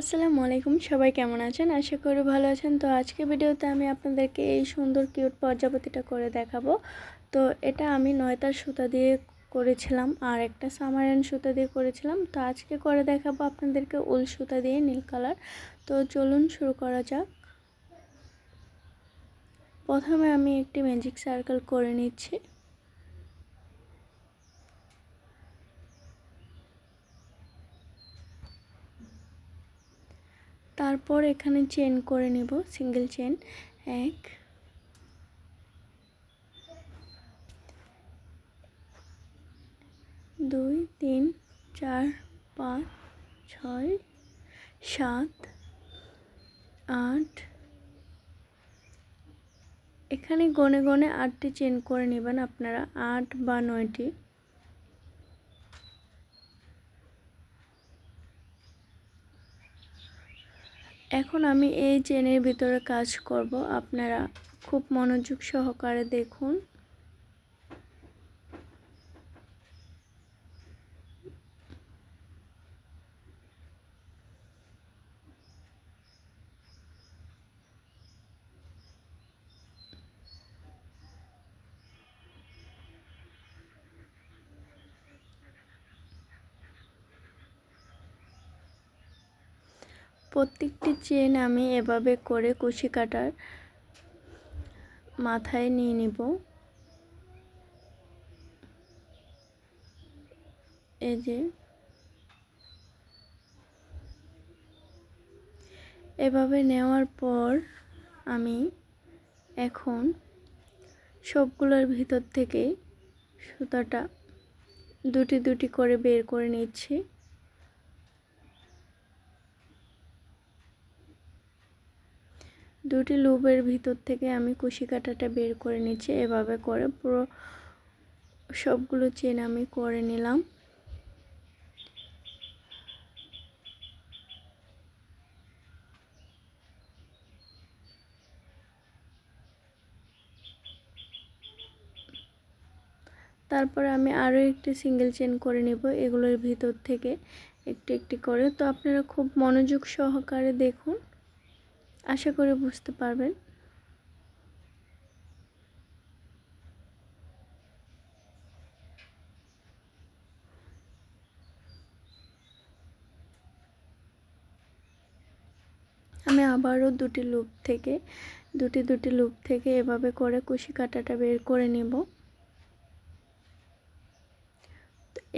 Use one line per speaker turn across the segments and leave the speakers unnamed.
আসসালামু আলাইকুম, সবাই কেমন আছেন? আশা করি ভালো আছেন। তো আজকে ভিডিওতে আমি আপনাদেরকে এই সুন্দর কিউট পর্যাপতিটা করে দেখাবো। তো এটা আমি নয়তার সুতা দিয়ে করেছিলাম আর একটা সামারান সুতা দিয়ে করেছিলাম। তো আজকে করে দেখাবো আপনাদেরকে উল সুতা দিয়ে নীল কালার। তো চলুন শুরু করা যাক। প্রথমে আমি একটি ম্যাজিক সার্কেল করে নিচ্ছি। তারপর এখানে চেন করে নেব সিঙ্গেল চেন এক, দুই, তিন, চার, পাঁচ, ছয়, সাত, আট। এখানে গনে গনে আটটি চেন করে নেবেন আপনারা, আট বা নয়টি। এখন আমি এই চেনের ভিতরে কাজ করব। আপনারা খুব মনোযোগ সহকারে দেখুন। প্রত্যেকটি চেন আমি এভাবে করে কুশি কাটার মাথায় নিয়ে নিব। এই যে। এভাবে নেওয়ার পর আমি এখন সবগুলোর ভিতর থেকে সুতাটা দুটি দুটি করে বের করে নিচ্ছি। দুটি লুবের ভিতর থেকে আমি কুশি কাটাটা বের করে নিচ্ছি। এভাবে করে পুরো সবগুলো চেন আমি করে নিলাম। তারপরে আমি আরও একটি সিঙ্গেল চেন করে নেব এগুলোর ভিতর থেকে একটি একটি করে। তো আপনারা খুব মনোযোগ সহকারে দেখুন। আশা করে বুঝতে পারবেন। আমি আবারও দুটি লুপ থেকে, দুটি দুটি লুপ থেকে এভাবে করে কুশি কাটাটা বের করে নেব।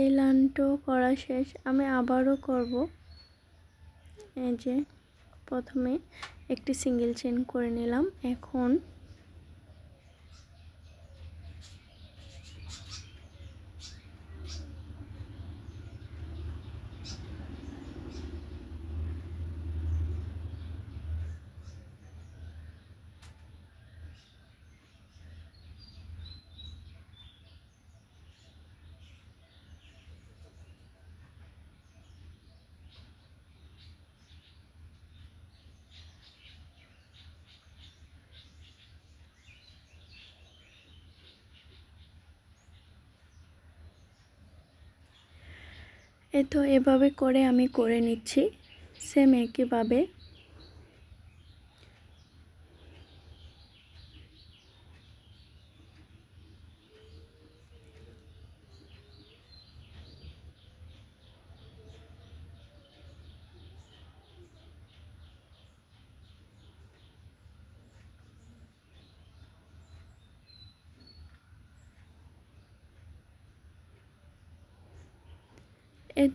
এই লাইনটাও করা শেষ, আমি আবারও করব। এই যে প্রথমে একটি সিঙ্গেল চেন করে নিলাম। এখন এ তো এভাবে করে আমি করে নিচ্ছি। সেম একইভাবে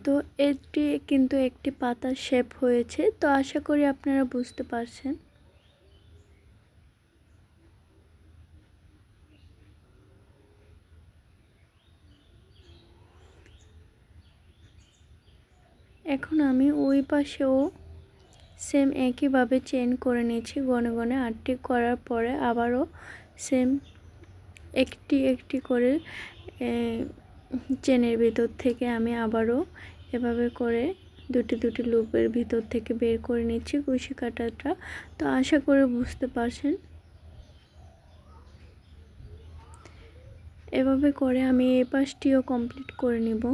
তো এটি কিন্তু একটি পাতার শেপ হয়েছে, তো আশা করি আপনারা বুঝতে পারছেন। এখন আমি ওই পাশেও সেম একইভাবে চেন করে নিয়েছি, গনে গনে আটটি করার পরে আবারও সেম একটি একটি করে চেনের ভিতর থেকে আমি আবারও এভাবে করে দুটি দুটি লুপের ভিতর থেকে বের করে নিচ্ছি কুশি কাটাটা। তো আশা করে বুঝতে পারছেন। এভাবে করে আমি এ পাশটিও কমপ্লিট করে নিব।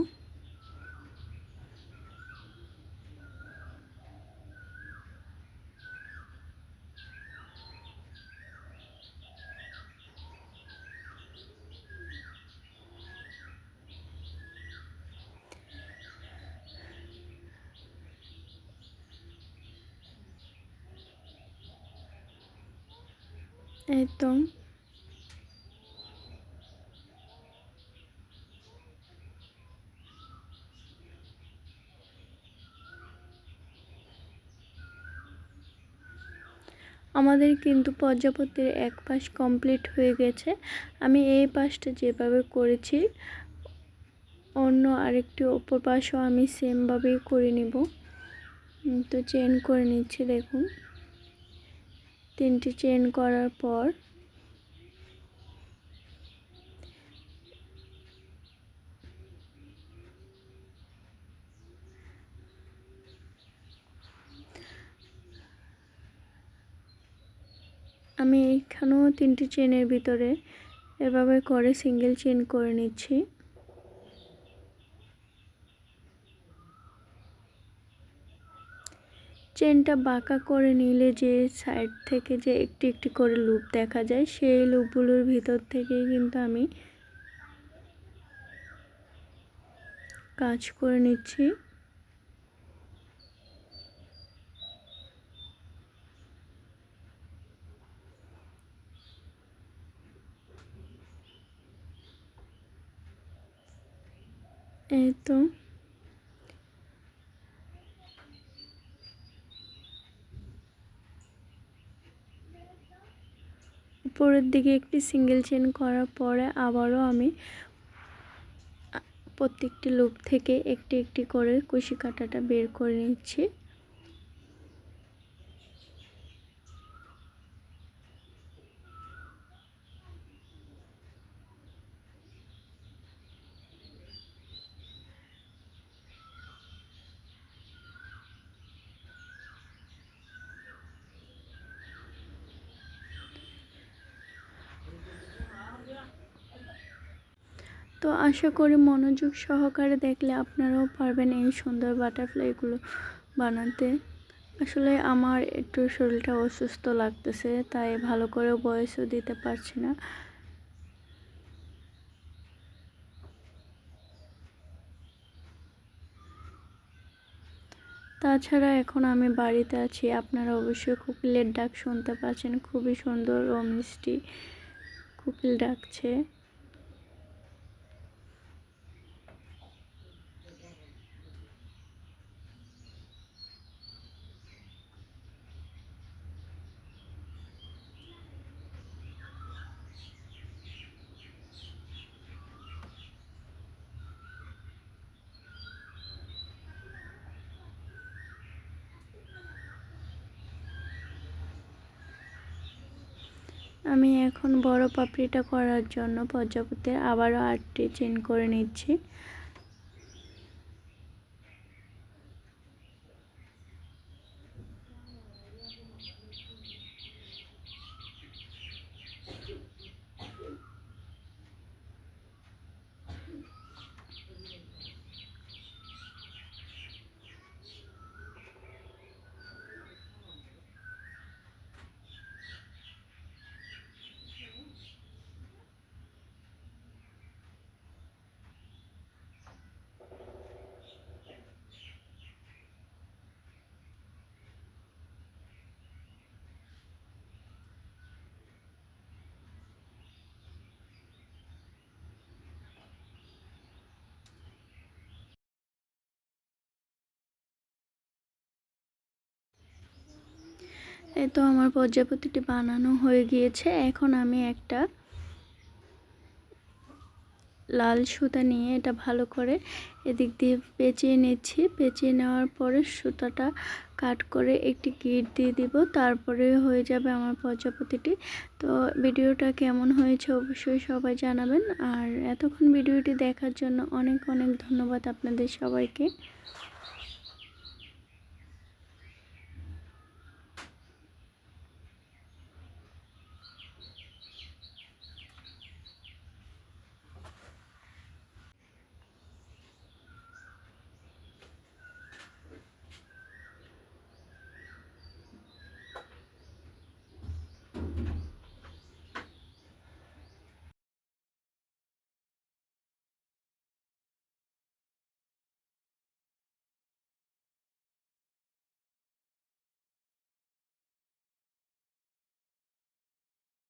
এই তো আমাদের কিন্তু পর্যাপতির এক পাশ কমপ্লিট হয়ে গেছে। আমি এই পাশটা যেভাবে করেছি, অন্য আরেকটি অপর পাশও আমি সেমভাবেই করে নিব। তো চেন করে নিচ্ছি, দেখুন। তিনটি চেন করার পর আমি এখানেও তিনটি চেনের ভিতরে এভাবে করে সিঙ্গেল চেন করে নিচ্ছি। চেনটা বাঁকা করে নিলে যে সাইড থেকে যে একটি একটি করে লুপ দেখা যায়, সেই লুপগুলোর ভিতর থেকেই কিন্তু আমি কাজ করে নিচ্ছি। এই তো। উপরের দিকে একটি সিঙ্গেল চেন করার পরে আবারও আমি প্রত্যেকটি লুপ থেকে একটি একটি করে কুশি কাটাটা বের করে নিচ্ছি। তো আশা করি মনোযোগ সহকারে দেখলে আপনারাও পারবেন এই সুন্দর বাটারফ্লাইগুলো বানাতে। আসলে আমার একটু শরীরটা অসুস্থ লাগতেছে, তাই ভালো করে বয়সও দিতে পারছি না। তাছাড়া এখন আমি বাড়িতে আছি, আপনারা অবশ্যই কোকিলের ডাক শুনতে পাচ্ছেন, খুবই সুন্দর ও মিষ্টি কোকিল ডাকছে। আমি এখন বড় পাপড়িটা করার জন্য পর্যাপ্তের আবারও আটটি চেন করে নিচ্ছি। এই তো আমার প্রজাপতিটি বানানো হয়ে গিয়েছে। এখন আমি একটা লাল সুতা নিয়ে এটা ভালো করে এদিক দিয়ে পেঁচিয়ে নিচ্ছি। পেঁচিয়ে নেওয়ার পরে সুতাটা কাট করে একটি গিট দিয়ে দিব, তারপরে হয়ে যাবে আমার প্রজাপতিটি। তো ভিডিওটা কেমন হয়েছে অবশ্যই সবাই জানাবেন। আর এতক্ষণ ভিডিওটি দেখার জন্য অনেক অনেক ধন্যবাদ আপনাদের সবাইকে।